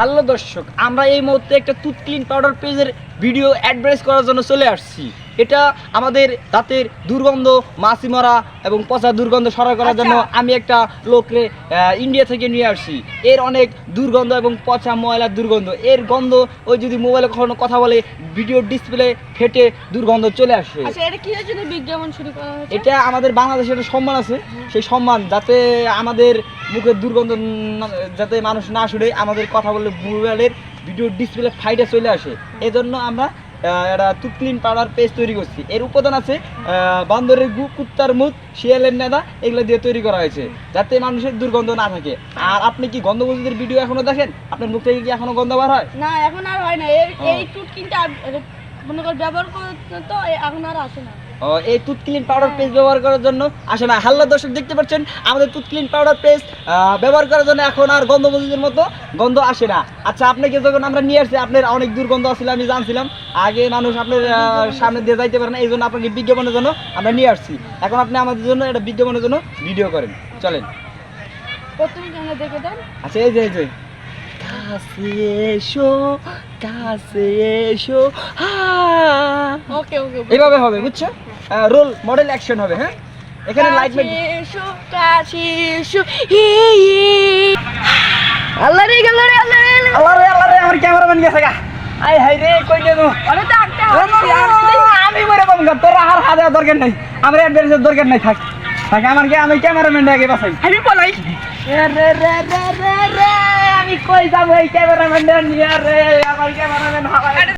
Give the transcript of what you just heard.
Hello দর্শক, আমরা এই মুহূর্তে একটা টুথ ক্লিন পাউডার পেজের ভিডিও অ্যাডভাইস করার জন্য চলে আসছি। এটা আমাদের দাঁতের দুর্গন্ধ মাছি মরা এবং পচা দুর্গন্ধ সরা করার জন্য আমি একটা লোকরে ইন্ডিয়া থেকে নিয়ে আসছি। এর অনেক দুর্গন্ধ এবং পচা ময়লার দুর্গন্ধ। এর গন্ধ ওই যদি মোবাইলে কখনো কথা বলে ভিডিও ডিসপ্লে ফেটে দুর্গন্ধ চলে আসে। আচ্ছা এটা বিজ্ঞাপন শুরু করা হয়েছে? এটা আমাদের বাংলাদেশে একটা সম্মান আছে। সেই সম্মান যাতে আমাদের মুখের দুর্গন্ধ যাতে মানুষ না শুনে আমাদের কথা বলে মোবাইলের ভিডিও ডিসপ্লে ফাইটে চলে আসে। এজন্য আমরা একটা তুতলিন পাউডার পেস্ট তৈরি করছি। এর উপাদান আছে বান্দরের গু কুত্তার মুখ শিয়ালের নেদা এগুলো দিয়ে তৈরি করা হয়েছে যাতে মানুষের দুর্গন্ধ না থাকে। আর আপনি কি গন্ধ বন্ধুদের ভিডিও এখনও দেখেন? আপনার মুখ থেকে কি এখনও গন্ধ বার হয়? না এখন আর হয় না। এই টুটকিনটা মনে কর ব্যবহার করতে তো এখন আর আসে না। ও, এই টুথ ক্লিন পাউডার পেস্ট ব্যবহার করার জন্য আসে না হাল্লা দর্শক দেখতে পাচ্ছেন আমাদের টুথ ক্লিন পাউডার পেস্ট ব্যবহার করার জন্য এখন আর গন্ধ মজুদের মতো গন্ধ আসে না। আচ্ছা আপনাকে যখন আমরা নিয়ে আসছি আপনার অনেক দুর্গন্ধ আসছিল আমি জানছিলাম। আগে মানুষ আপনার সামনে দিয়ে যাইতে পারে না এই জন্য আপনাকে বিজ্ঞাপনের জন্য আমরা নিয়ে আসছি। এখন আপনি আমাদের জন্য একটা বিজ্ঞাপনের জন্য ভিডিও করেন। চলেন। আচ্ছা এই যে এই যে। কাছে এসো কাছে এসো হা। ওকে ওকে এইভাবে হবে বুঝছ? রোল মডেল অ্যাকশন হবে হ্যাঁ? এখানে লাইট এসো কাছে এসো আল্লাহ রে আল্লাহ রে আল্লাহ রে। আল্লাহ রে। আল্লাহ রে আমার ক্যামেরাম্যান গেছে গা। আই হাই রে কই নু আরে তো আমি মরে তোর আর হাজার দরকার নাই। আমার অ্যাডভান্সের দরকার নাই থাক। থাক আমার কি আমি ক্যামেরাম্যান আগে বাসাই আমি পলাই। রে রে রে রে রে আমি কই যাব এই ক্যামেরাম্যান নিয়ে রে আমার ক্যামেরাম্যান হাওয়ায়